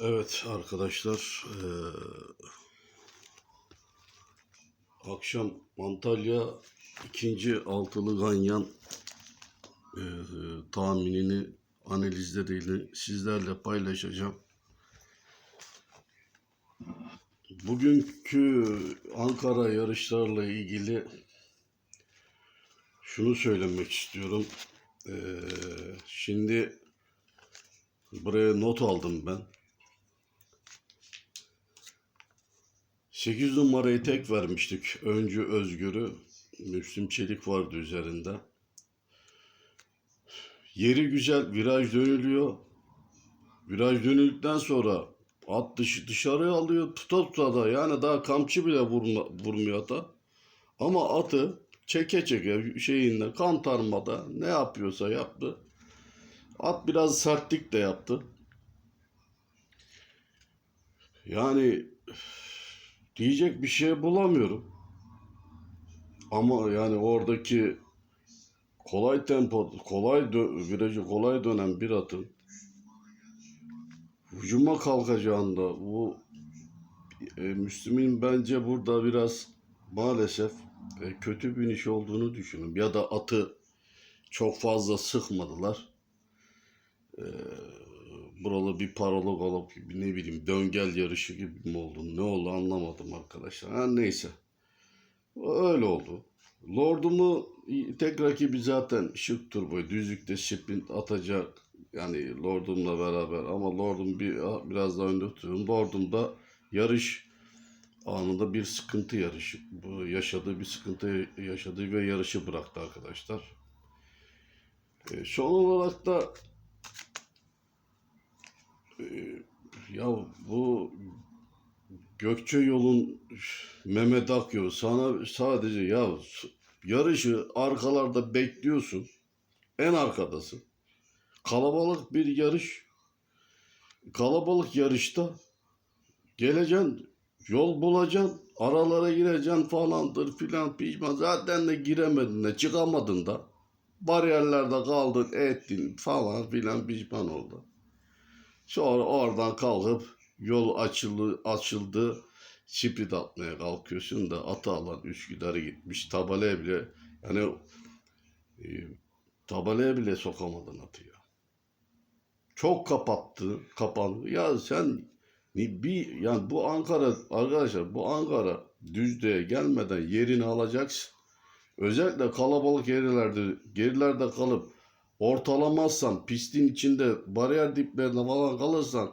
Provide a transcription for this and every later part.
Evet arkadaşlar eee, akşam Antalya ikinci altılı ganyan eee, tahminini analizleriyle sizlerle paylaşacağım. Bugünkü Ankara yarışlarla ilgili şunu söylemek istiyorum. Eee, şimdi buraya not aldım ben. 8 numarayı tek vermiştik. Öncü Özgür'ü. Müslüm Çelik vardı üzerinde. Yeri güzel. Viraj dönülüyor. Viraj dönüldükten sonra at dışı dışarıya alıyor. Tuta tuta da yani daha kamçı bile vurma, vurmuyor ata. Ama atı çeke çeke şeyinden kantarmada ne yapıyorsa yaptı. At biraz sertlik de yaptı. Yani diyecek bir şey bulamıyorum. Ama yani oradaki kolay tempo, kolay virajı kolay dönen bir atın hücuma kalkacağında bu e, Müslüm'ün bence burada biraz maalesef e, kötü bir iş olduğunu düşünüyorum. Ya da atı çok fazla sıkmadılar. E, buralı bir paralog olup ne bileyim döngel yarışı gibi mi oldu ne oldu anlamadım arkadaşlar. Ha, neyse. Öyle oldu. Lord'umu tek rakibi zaten şık turbo düzlükte sprint atacak. Yani Lord'umla beraber ama Lord'um bir, biraz daha önde tutuyorum. Lord'um da yarış anında bir sıkıntı yarışı. Yaşadığı bir sıkıntı yaşadığı ve yarışı bıraktı arkadaşlar. E, son olarak da ya bu Gökçe yolun Mehmet Akyol sana sadece ya yarışı arkalarda bekliyorsun. En arkadasın. Kalabalık bir yarış. Kalabalık yarışta geleceksin, yol bulacaksın, aralara gireceksin falandır filan pişman. Zaten de giremedin de çıkamadın da. Bariyerlerde kaldın ettin falan filan pişman oldu. Sonra oradan kalkıp yol açıldı, açıldı. Sprint atmaya kalkıyorsun da atı alan Üsküdar'a gitmiş. Tabelaya bile yani e, tabelaya bile sokamadın atı ya. Çok kapattı, kapandı. Ya sen bir yani bu Ankara arkadaşlar bu Ankara Düzce'ye gelmeden yerini alacaksın. Özellikle kalabalık yerlerde gerilerde kalıp ortalamazsan pistin içinde bariyer diplerinde falan kalırsan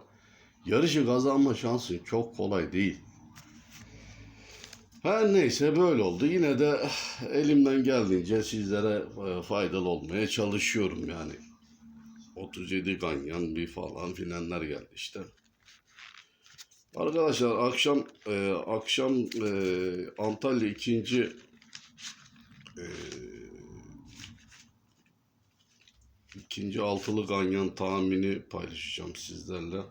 yarışı kazanma şansın çok kolay değil. Her neyse böyle oldu. Yine de elimden geldiğince sizlere eh, faydalı olmaya çalışıyorum yani. 37 ganyan bir falan filanlar geldi işte. Arkadaşlar akşam e, akşam e, Antalya ikinci e, ikinci altılı ganyan tahmini paylaşacağım sizlerle.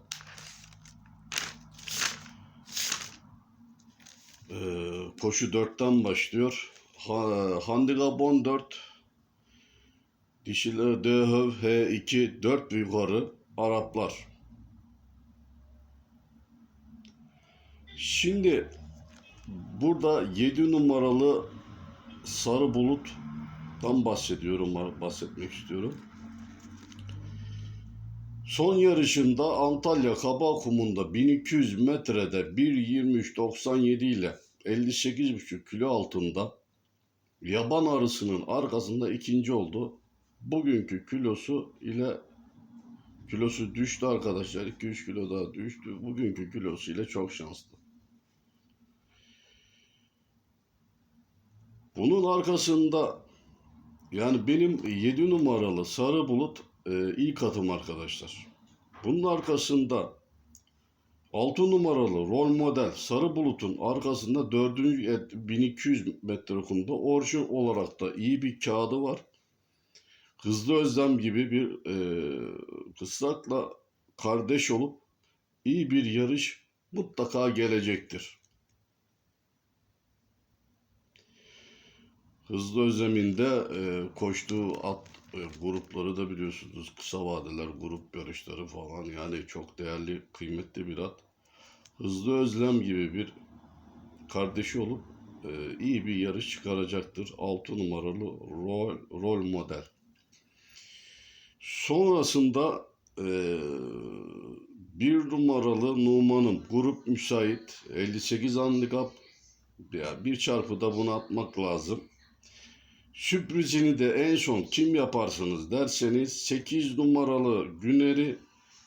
E, koşu 4'ten başlıyor. Ha, handikap 14 Dişiler DHV H2 4 yukarı Araplar. Şimdi burada 7 numaralı Sarı Bulut'tan bahsediyorum, bahsetmek istiyorum. Son yarışında Antalya Kabakum'unda 1200 metrede 1.23.97 ile 58,5 kilo altında yaban arısının arkasında ikinci oldu. Bugünkü kilosu ile kilosu düştü arkadaşlar. 2-3 kilo daha düştü. Bugünkü kilosu ile çok şanslı. Bunun arkasında yani benim 7 numaralı Sarı Bulut e, ilk atım arkadaşlar. Bunun arkasında 6 numaralı rol model Sarı Bulut'un arkasında 4. et- 1200 metre kumda orijin olarak da iyi bir kağıdı var. Hızlı Özlem gibi bir e, kısrakla kardeş olup iyi bir yarış mutlaka gelecektir. Hızlı Özlem'in de e, koştuğu at grupları da biliyorsunuz. Kısa vadeler, grup yarışları falan. Yani çok değerli, kıymetli bir at. Hızlı Özlem gibi bir kardeşi olup e, iyi bir yarış çıkaracaktır. 6 numaralı rol, rol model. Sonrasında e, bir numaralı Numan'ın grup müsait 58 handikap ya bir çarpıda bunu atmak lazım. Sürprizini de en son kim yaparsınız derseniz 8 numaralı Güner'i,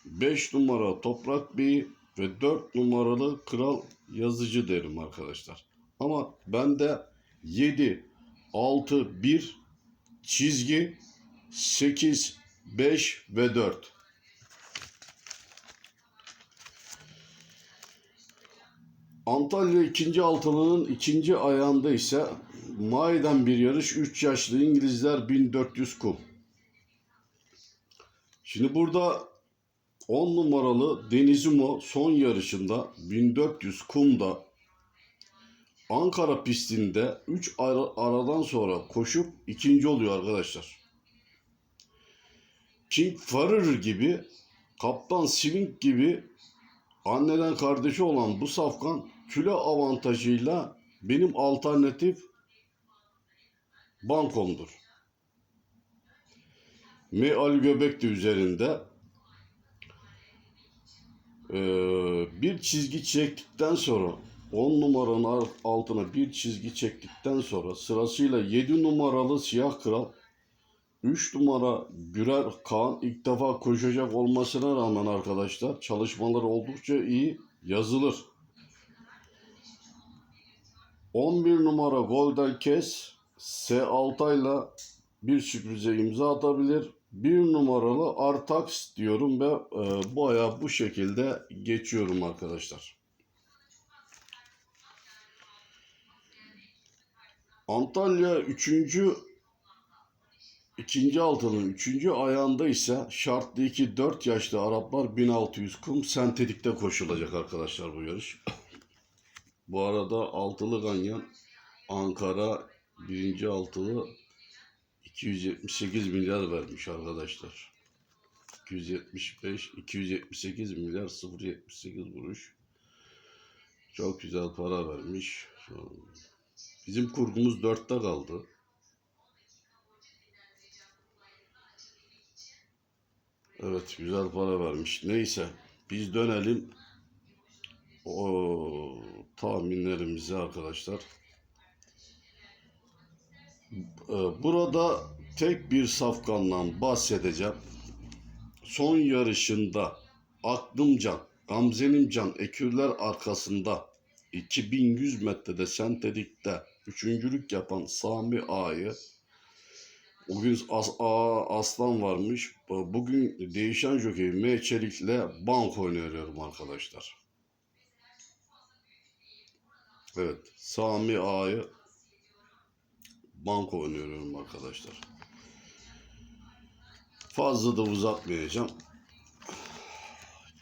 5 numara Toprak Bey'i ve 4 numaralı Kral Yazıcı derim arkadaşlar. Ama bende 7, 6, 1 çizgi 8, 5 ve 4. Antalya ikinci altılının ikinci ayağında ise Maiden bir yarış 3 yaşlı İngilizler 1400 kum. Şimdi burada 10 numaralı Denizimo son yarışında 1400 kumda Ankara pistinde 3 aradan sonra koşup ikinci oluyor arkadaşlar. King Farrer gibi Kaptan Swing gibi anneden kardeşi olan bu safkan kilo avantajıyla benim alternatif bankomdur. Meal göbek de üzerinde ee, bir çizgi çektikten sonra 10 numaranın altına bir çizgi çektikten sonra sırasıyla 7 numaralı siyah kral 3 numara Gürer Kaan ilk defa koşacak olmasına rağmen arkadaşlar çalışmaları oldukça iyi yazılır. 11 numara Golden Kes S Altay'la bir sürprize imza atabilir. 1 numaralı Artax diyorum ve e, bu ayağı bu şekilde geçiyorum arkadaşlar. Antalya 3. ikinci altının 3. ayağında ise şartlı 2 4 yaşlı Araplar 1600 kum sentetikte koşulacak arkadaşlar bu yarış. bu arada altılı ganyan Ankara birinci altılı 278 milyar vermiş arkadaşlar. 275 278 milyar 078 kuruş. Çok güzel para vermiş. Bizim kurgumuz dörtte kaldı. Evet güzel para vermiş. Neyse biz dönelim o tahminlerimize arkadaşlar. Ee, Burada tek bir safkandan bahsedeceğim. Son yarışında Aklımcan, Gamzenimcan ekürler arkasında 2100 metrede sentetikte üçüncülük yapan Sami Ağa'yı o gün As Ağa Aslan varmış. Bugün değişen jokey M. Çelik'le bank oynuyorum arkadaşlar. Evet. Sami Ağa'yı banko oynuyorum arkadaşlar. Fazla da uzatmayacağım.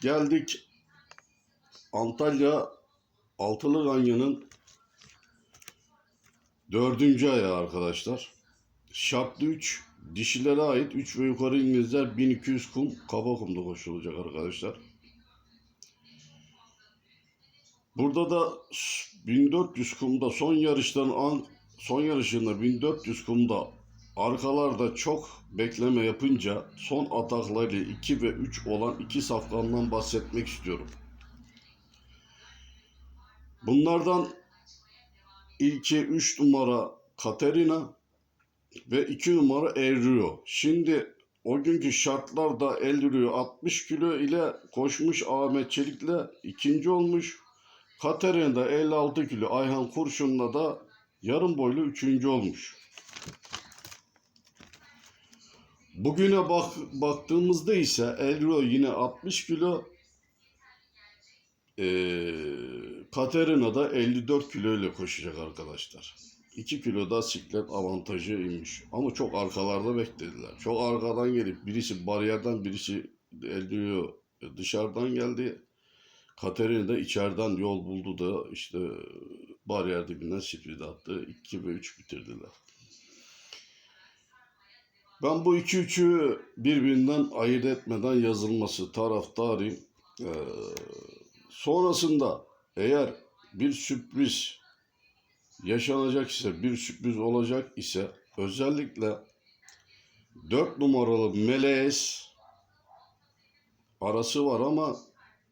Geldik Antalya Altılı Ganyan'ın dördüncü ayağı arkadaşlar. Şartlı 3 dişilere ait 3 ve yukarı İngilizler 1200 kum kaba kumda koşulacak arkadaşlar. Burada da 1400 kumda son yarışların an son yarışında 1400 kumda arkalarda çok bekleme yapınca son ataklarıyla 2 ve 3 olan iki safkandan bahsetmek istiyorum. Bunlardan ilki 3 numara Katerina ve 2 numara El Rio. Şimdi o günkü şartlarda El Rio 60 kilo ile koşmuş Ahmet Çelik'le ikinci olmuş. Katerina da 56 kilo Ayhan Kurşun'la da yarım boylu üçüncü olmuş. Bugüne bak, baktığımızda ise Elro yine 60 kilo, ee, Katerina da 54 kilo ile koşacak arkadaşlar. 2 kilo da siklet avantajı inmiş. Ama çok arkalarda beklediler. Çok arkadan gelip birisi bariyerden birisi Elro dışarıdan geldi. Katerina da içeriden yol buldu da işte bariyer dibinden sprint attı. 2 ve 3 bitirdiler. Ben bu iki üçü birbirinden ayırt etmeden yazılması taraftarıyım. Ee, sonrasında eğer bir sürpriz yaşanacak ise, bir sürpriz olacak ise özellikle 4 numaralı Melees arası var ama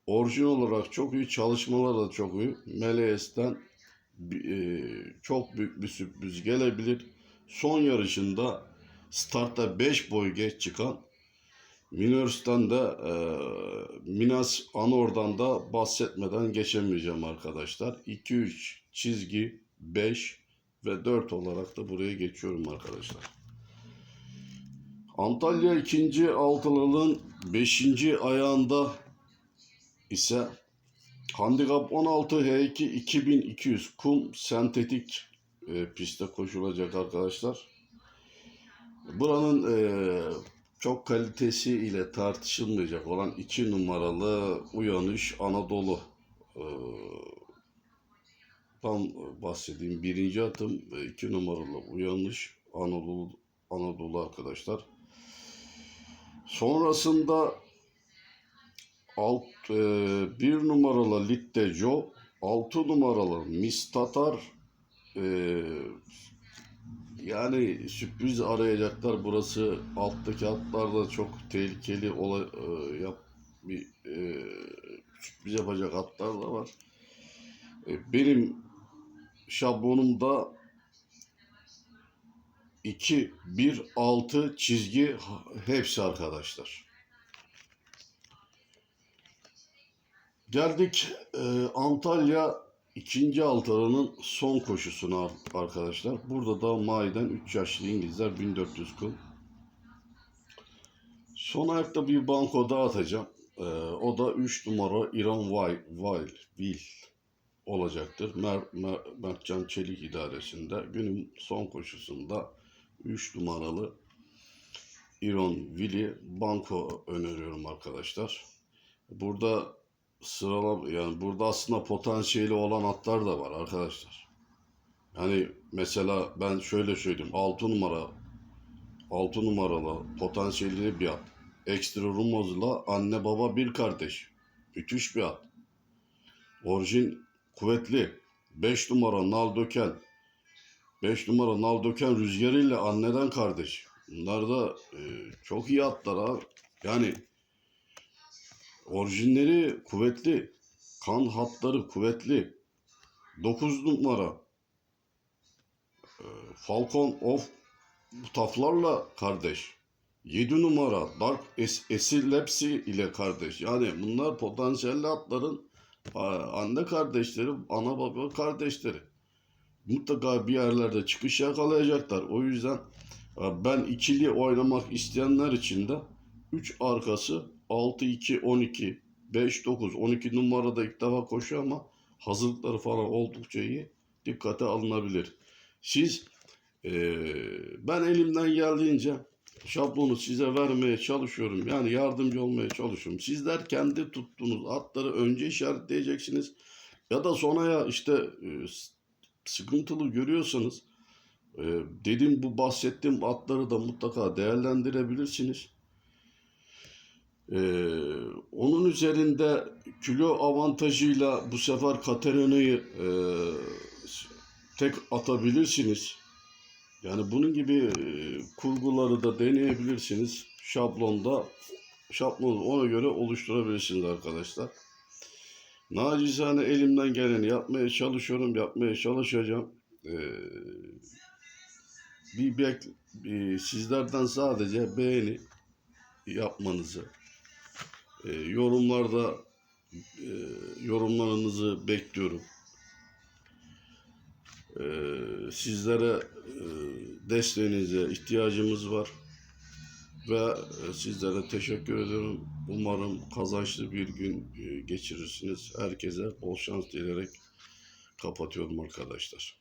orijinal olarak çok iyi, çalışmalar da çok iyi. Melees'ten bi- e, çok büyük bir sürpriz gelebilir. Son yarışında startta 5 boy geç çıkan Minörs'ten de e, Minas Anor'dan da bahsetmeden geçemeyeceğim arkadaşlar. 2-3 çizgi 5 ve 4 olarak da buraya geçiyorum arkadaşlar. Antalya ikinci altılılığın 5. ayağında ise Handikap 16 H2 2200 kum sentetik e, pistte koşulacak arkadaşlar. Buranın e, çok kalitesi ile tartışılmayacak olan 2 numaralı Uyanış Anadolu e, tam bahsedeyim. Birinci atım 2 numaralı Uyanış Anadolu Anadolu arkadaşlar. Sonrasında alt, e, bir numaralı Litte Joe, altı numaralı Miss Tatar, e, yani sürpriz arayacaklar. Burası alttaki atlarda çok tehlikeli ola, e, yap, bir e, sürpriz yapacak atlar da var. E, benim şablonumda 2, 1, 6 çizgi hepsi arkadaşlar. Geldik e, Antalya ikinci altarının son koşusuna ar- arkadaşlar. Burada da Maiden 3 yaşlı İngilizler 1400 kıl. Son ayakta bir banko daha atacağım. E, o da 3 numara İran Wild, Will olacaktır. Mer, Mer, Mertcan Çelik idaresinde. Günün son koşusunda 3 numaralı İron Willy banko öneriyorum arkadaşlar. Burada sırala yani burada aslında potansiyeli olan atlar da var arkadaşlar. Yani mesela ben şöyle söyleyeyim 6 numara 6 numaralı potansiyelli bir at. Ekstra Rumoz'la anne baba bir kardeş. Müthiş bir at. Orijin kuvvetli. 5 numara Nal Döken. 5 numara Nal Döken rüzgarıyla anneden kardeş. Bunlar da e, çok iyi atlar abi. Yani orijinleri kuvvetli. Kan hatları kuvvetli. 9 numara e, Falcon of Taflarla kardeş. 7 numara Dark Es Epilepsy ile kardeş. Yani bunlar potansiyelli atların a- anne kardeşleri, ana baba kardeşleri. Mutlaka bir yerlerde çıkış yakalayacaklar. O yüzden e, ben ikili oynamak isteyenler için de 3 arkası 6 2 12 5 9 12 numarada ilk defa koşuyor ama hazırlıkları falan oldukça iyi. Dikkate alınabilir. Siz ee, ben elimden geldiğince şablonu size vermeye çalışıyorum. Yani yardımcı olmaya çalışıyorum. Sizler kendi tuttuğunuz atları önce işaretleyeceksiniz. Ya da sonraya işte e, sıkıntılı görüyorsanız e, dedim bu bahsettiğim atları da mutlaka değerlendirebilirsiniz. Ee, onun üzerinde kilo avantajıyla bu sefer Katerina'yı e, tek atabilirsiniz. Yani bunun gibi e, kurguları da deneyebilirsiniz. Şablonda şablonu ona göre oluşturabilirsiniz arkadaşlar. Nacizane elimden geleni yapmaya çalışıyorum, yapmaya çalışacağım. Ee, bir bek, bir- sizlerden sadece beğeni yapmanızı, e, yorumlarda e, yorumlarınızı bekliyorum. Ee, sizlere e, desteğinize ihtiyacımız var ve e, sizlere teşekkür ediyorum. Umarım kazançlı bir gün e, geçirirsiniz. Herkese bol şans dileyerek kapatıyorum arkadaşlar.